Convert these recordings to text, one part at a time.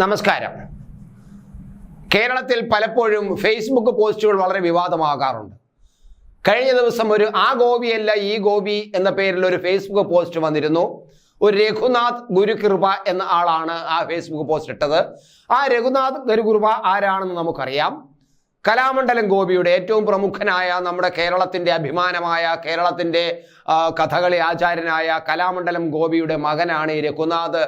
നമസ്കാരം. കേരളത്തിൽ പലപ്പോഴും ഫേസ്ബുക്ക് പോസ്റ്റുകൾ വളരെ വിവാദമാകാറുണ്ട്. കഴിഞ്ഞ ദിവസം ഒരു ആ ഗോപിയല്ല ഈ ഗോപി എന്ന പേരിൽ ഒരു ഫേസ്ബുക്ക് പോസ്റ്റ് വന്നിരുന്നു. ഒരു രഘുനാഥ് ഗുരുകൃപ എന്ന ആളാണ് ആ ഫേസ്ബുക്ക് പോസ്റ്റ് ഇട്ടത്. ആ രഘുനാഥ് ഗുരുകൃപ ആരാണെന്ന് നമുക്കറിയാം. കലാമണ്ഡലം ഗോപിയുടെ ഏറ്റവും പ്രമുഖനായ നമ്മുടെ കേരളത്തിന്റെ അഭിമാനമായ കേരളത്തിന്റെ കഥകളി ആചാര്യനായ കലാമണ്ഡലം ഗോപിയുടെ മകനാണ് ഈ രഘുനാഥ്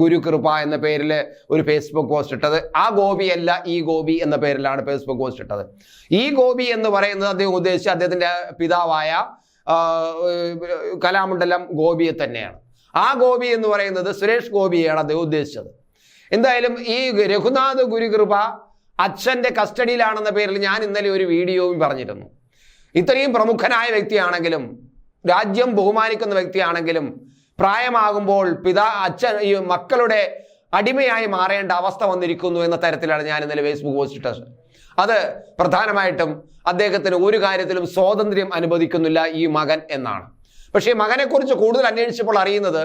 ഗുരുകൃപ എന്ന പേരിൽ ഒരു ഫേസ്ബുക്ക് പോസ്റ്റ് ഇട്ടത്. ആ ഗോപിയല്ല ഈ ഗോപി എന്ന പേരിലാണ് ഫേസ്ബുക്ക് പോസ്റ്റ് ഇട്ടത്. ഈ ഗോപി എന്ന് പറയുന്നത് അദ്ദേഹം ഉദ്ദേശിച്ച് അദ്ദേഹത്തിന്റെ പിതാവായ കലാമണ്ഡലം ഗോപിയെ തന്നെയാണ്. ആ ഗോപി എന്ന് പറയുന്നത് സുരേഷ് ഗോപിയെയാണ് അദ്ദേഹം ഉദ്ദേശിച്ചത്. എന്തായാലും ഈ രഘുനാഥ് ഗുരുകൃപ അച്ഛന്റെ കസ്റ്റഡിയിലാണെന്ന പേരിൽ ഞാൻ ഇന്നലെ ഒരു വീഡിയോയും പറഞ്ഞിരുന്നു. ഇത്രയും പ്രമുഖനായ വ്യക്തിയാണെങ്കിലും രാജ്യം ബഹുമാനിക്കുന്ന വ്യക്തിയാണെങ്കിലും പ്രായമാകുമ്പോൾ പിതാ അച്ഛൻ ഈ മക്കളുടെ അടിമയായി മാറേണ്ട അവസ്ഥ വന്നിരിക്കുന്നു എന്ന തരത്തിലാണ് ഞാൻ ഇന്നലെ ഫേസ്ബുക്ക് പോസ്റ്റ് ഇട്ടത്. അത് പ്രധാനമായിട്ടും അദ്ദേഹത്തിന് ഒരു കാര്യത്തിലും സ്വാതന്ത്ര്യം അനുവദിക്കുന്നില്ല ഈ മകൻ എന്നാണ്. പക്ഷേ മകനെക്കുറിച്ച് കൂടുതൽ അന്വേഷിച്ചപ്പോൾ അറിയുന്നത്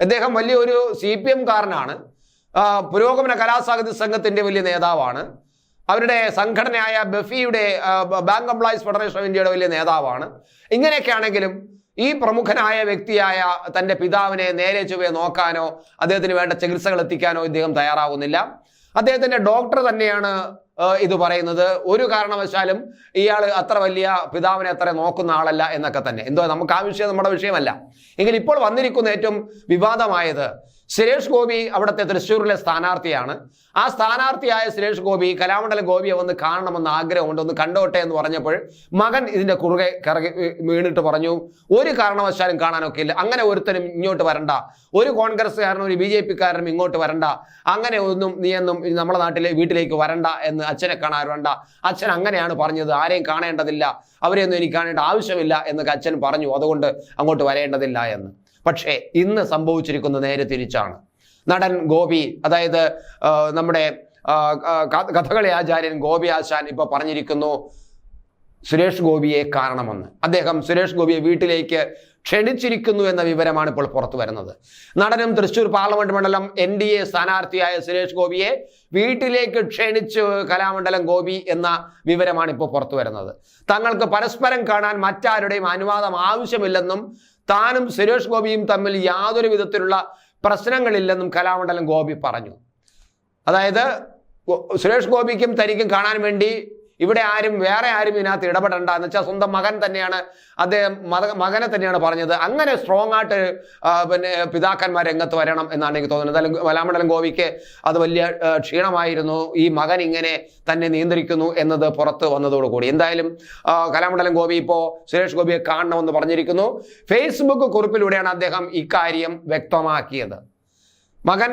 അദ്ദേഹം വലിയൊരു സി പി എംകാരനാണ് പുരോഗമന കലാസാഹിത്യ സംഘത്തിന്റെ വലിയ നേതാവാണ്. അവരുടെ സംഘടനയായ ബഫിയുടെ ബാങ്ക് എംപ്ലോയീസ് ഫെഡറേഷൻ ഓഫ് ഇന്ത്യയുടെ വലിയ നേതാവാണ്. ഇങ്ങനെയൊക്കെ ആണെങ്കിലും ഈ പ്രമുഖനായ വ്യക്തിയായ തന്റെ പിതാവിനെ നേരെ ചൊവ്വെ നോക്കാനോ അദ്ദേഹത്തിന് വേണ്ട ചികിത്സകൾ എത്തിക്കാനോ ഇദ്ദേഹം തയ്യാറാവുന്നില്ല. അദ്ദേഹത്തിന്റെ ഡോക്ടർ തന്നെയാണ് ഇത് പറയുന്നത്. ഒരു കാരണവശാലും ഇയാൾ അത്ര വലിയ പിതാവിനെ അത്ര നോക്കുന്ന ആളല്ല എന്നൊക്കെ തന്നെ. എന്തോ നമുക്ക് ആ വിഷയം നമ്മുടെ വിഷയമല്ല. എങ്കിൽ ഇപ്പോൾ വന്നിരിക്കുന്ന ഏറ്റവും വിവാദമായത് സുരേഷ് ഗോപി അവിടുത്തെ തൃശ്ശൂരിലെ സ്ഥാനാർത്ഥിയാണ്. ആ സ്ഥാനാർത്ഥിയായ സുരേഷ് ഗോപി കലാമണ്ഡലം ഗോപിയെ വന്ന് കാണണമെന്ന് ആഗ്രഹമുണ്ട്. ഒന്ന് കണ്ടോട്ടെ എന്ന് പറഞ്ഞപ്പോൾ മകൻ ഇതിന്റെ കുറുകെ കറകി വീണിട്ട് പറഞ്ഞു ഒരു കാരണവശാലും കാണാനൊക്കെ ഇല്ല. അങ്ങനെ ഒരുത്തനും ഇങ്ങോട്ട് വരണ്ട. ഒരു കോൺഗ്രസ്സുകാരനും ഒരു ബി ജെ പിക്കാരനും ഇങ്ങോട്ട് വരണ്ട. അങ്ങനെ ഒന്നും നീ എന്നും നമ്മുടെ നാട്ടിലെ വീട്ടിലേക്ക് വരണ്ട എന്ന് അച്ഛനെ കാണാൻ വേണ്ട അച്ഛൻ അങ്ങനെയാണ് പറഞ്ഞത്. ആരെയും കാണേണ്ടതില്ല. അവരെയൊന്നും എനിക്ക് കാണേണ്ട ആവശ്യമില്ല എന്നൊക്കെ അച്ഛൻ പറഞ്ഞു. അതുകൊണ്ട് അങ്ങോട്ട് വരേണ്ടതില്ല എന്ന്. പക്ഷേ ഇന്ന് സംഭവിച്ചിരിക്കുന്നത് നേരെ തിരിച്ചാണ്. നടൻ ഗോപി അതായത് നമ്മുടെ കഥകളി ആചാര്യൻ ഗോപി ആശാൻ ഇപ്പോൾ പറഞ്ഞിരിക്കുന്നു സുരേഷ് ഗോപിയെ കാരണമെന്ന് അദ്ദേഹം സുരേഷ് ഗോപിയെ വീട്ടിലേക്ക് ക്ഷണിച്ചിരിക്കുന്നു എന്ന വിവരമാണ് ഇപ്പോൾ പുറത്തു വരുന്നത്. നടനും തൃശൂർ പാർലമെന്റ് മണ്ഡലം എൻ ഡി എ സ്ഥാനാർത്ഥിയായ സുരേഷ് ഗോപിയെ വീട്ടിലേക്ക് ക്ഷണിച്ചു കലാമണ്ഡലം ഗോപി എന്ന വിവരമാണ് ഇപ്പോൾ പുറത്തു വരുന്നത്. തങ്ങൾക്ക് പരസ്പരം കാണാൻ മറ്റാരുടെയും അനുവാദം ആവശ്യമില്ലെന്നും താനും സുരേഷ് ഗോപിയും തമ്മിൽ യാതൊരു വിധത്തിലുള്ള പ്രശ്നങ്ങളില്ലെന്നും കലാമണ്ഡലം ഗോപി പറഞ്ഞു. അതായത് സുരേഷ് ഗോപിക്കും തനിക്കും കാണാൻ വേണ്ടി ഇവിടെ ആരും വേറെ ആരും ഇതിനകത്ത് ഇടപെടണ്ട. എന്ന് വെച്ചാൽ സ്വന്തം മകൻ തന്നെയാണ് അദ്ദേഹം മകനെ തന്നെയാണ് പറഞ്ഞത്. അങ്ങനെ സ്ട്രോങ് ആയിട്ട് പിന്നെ പിതാക്കന്മാർ രംഗത്ത് വരണം എന്നാണ് എനിക്ക് തോന്നുന്നത്. അല്ലെങ്കിൽ വലാമണ്ഡലം ഗോപിക്ക് അത് വലിയ ക്ഷീണമായിരുന്നു. ഈ മകൻ ഇങ്ങനെ തന്നെ നിയന്ത്രിക്കുന്നു എന്നത് പുറത്ത് വന്നതോടുകൂടി എന്തായാലും കലാമണ്ഡലം ഗോപി ഇപ്പോൾ സുരേഷ് ഗോപിയെ കാണണമെന്ന് പറഞ്ഞിരിക്കുന്നു. ഫേസ്ബുക്ക് കുറിപ്പിലൂടെയാണ് അദ്ദേഹം ഇക്കാര്യം വ്യക്തമാക്കിയത്. മകൻ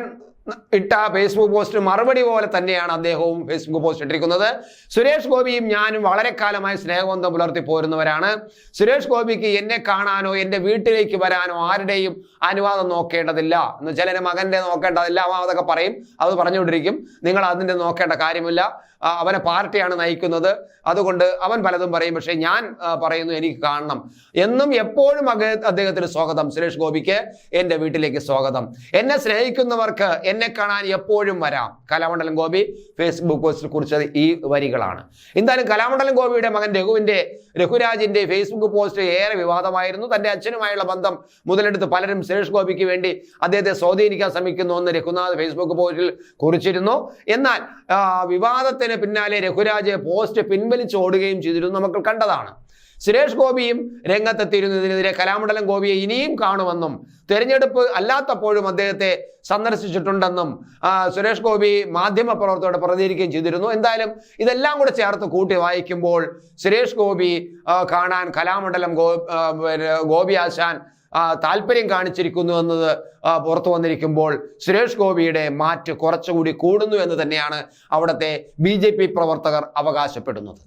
ഇട്ട ഫേസ്ബുക്ക് പോസ്റ്റ് മറുപടി പോലെ തന്നെയാണ് അദ്ദേഹവും ഫേസ്ബുക്ക് പോസ്റ്റ് ഇട്ടിരിക്കുന്നത്. സുരേഷ് ഗോപിയും ഞാനും വളരെ കാലമായി സ്നേഹബന്ധം പുലർത്തി പോരുന്നവരാണ്. സുരേഷ് ഗോപിക്ക് എന്നെ കാണാനോ എന്റെ വീട്ടിലേക്ക് വരാനോ ആരുടെയും അനുവാദം നോക്കേണ്ടതില്ല. എന്ന് വെച്ചാൽ എന്റെ മകന്റെ നോക്കേണ്ടതില്ല. അവൻ അതൊക്കെ പറയും. അത് പറഞ്ഞുകൊണ്ടിരിക്കും. നിങ്ങൾ അതിന്റെ നോക്കേണ്ട കാര്യമില്ല. അവനെ പാർട്ടിയാണ് നയിക്കുന്നത്. അതുകൊണ്ട് അവൻ പലതും പറയും. പക്ഷേ ഞാൻ പറയുന്നു എനിക്ക് കാണണം. എന്നും എപ്പോഴും അദ്ദേഹത്തിന് സ്വാഗതം. സുരേഷ് ഗോപിക്ക് എന്റെ വീട്ടിലേക്ക് സ്വാഗതം. എന്നെ സ്നേഹിക്കുന്നവർക്ക് കാണാൻ എപ്പോഴും വരാം. കലാമണ്ഡലം ഗോപി ഫേസ്ബുക്ക് പോസ്റ്റിൽ കുറിച്ചത് ഈ വരികളാണ്. എന്തായാലും കലാമണ്ഡലം ഗോപിയുടെ മകൻ രഘുവിന്റെ രഘുരാജിന്റെ ഫേസ്ബുക്ക് പോസ്റ്റ് ഏറെ വിവാദമായിരുന്നു. തന്റെ അച്ഛനുമായുള്ള ബന്ധം മുതലെടുത്ത് പലരും സുരേഷ് ഗോപിക്ക് വേണ്ടി അദ്ദേഹത്തെ സ്വാധീനിക്കാൻ ശ്രമിക്കുന്നു എന്ന് രഘുനാഥ് ഫേസ്ബുക്ക് പോസ്റ്റിൽ കുറിച്ചിരുന്നു. എന്നാൽ വിവാദത്തിന് പിന്നാലെ രഘുരാജ് പോസ്റ്റ് പിൻവലിച്ചോടുകയും ചെയ്തിരുന്നു. നമുക്ക് കണ്ടതാണ്. സുരേഷ് ഗോപിയും രംഗത്തെത്തിയിരുന്നതിനെതിരെ കലാമണ്ഡലം ഗോപിയെ ഇനിയും കാണുമെന്നും തെരഞ്ഞെടുപ്പ് അല്ലാത്തപ്പോഴും അദ്ദേഹത്തെ സന്ദർശിച്ചിട്ടുണ്ടെന്നും സുരേഷ് ഗോപി മാധ്യമ പ്രവർത്തകരോട് പ്രതികരിക്കുകയും ചെയ്തിരുന്നു. എന്തായാലും ഇതെല്ലാം കൂടെ ചേർത്ത് കൂട്ടി വായിക്കുമ്പോൾ സുരേഷ് ഗോപി കാണാൻ കലാമണ്ഡലം ഗോ ഗോപി ആശാൻ താല്പര്യം കാണിച്ചിരിക്കുന്നു എന്നത് പുറത്തു വന്നിരിക്കുമ്പോൾ സുരേഷ് ഗോപിയുടെ മാറ്റ് കുറച്ചുകൂടി കൂടുന്നു എന്ന് തന്നെയാണ് അവിടുത്തെ ബി പ്രവർത്തകർ അവകാശപ്പെടുന്നത്.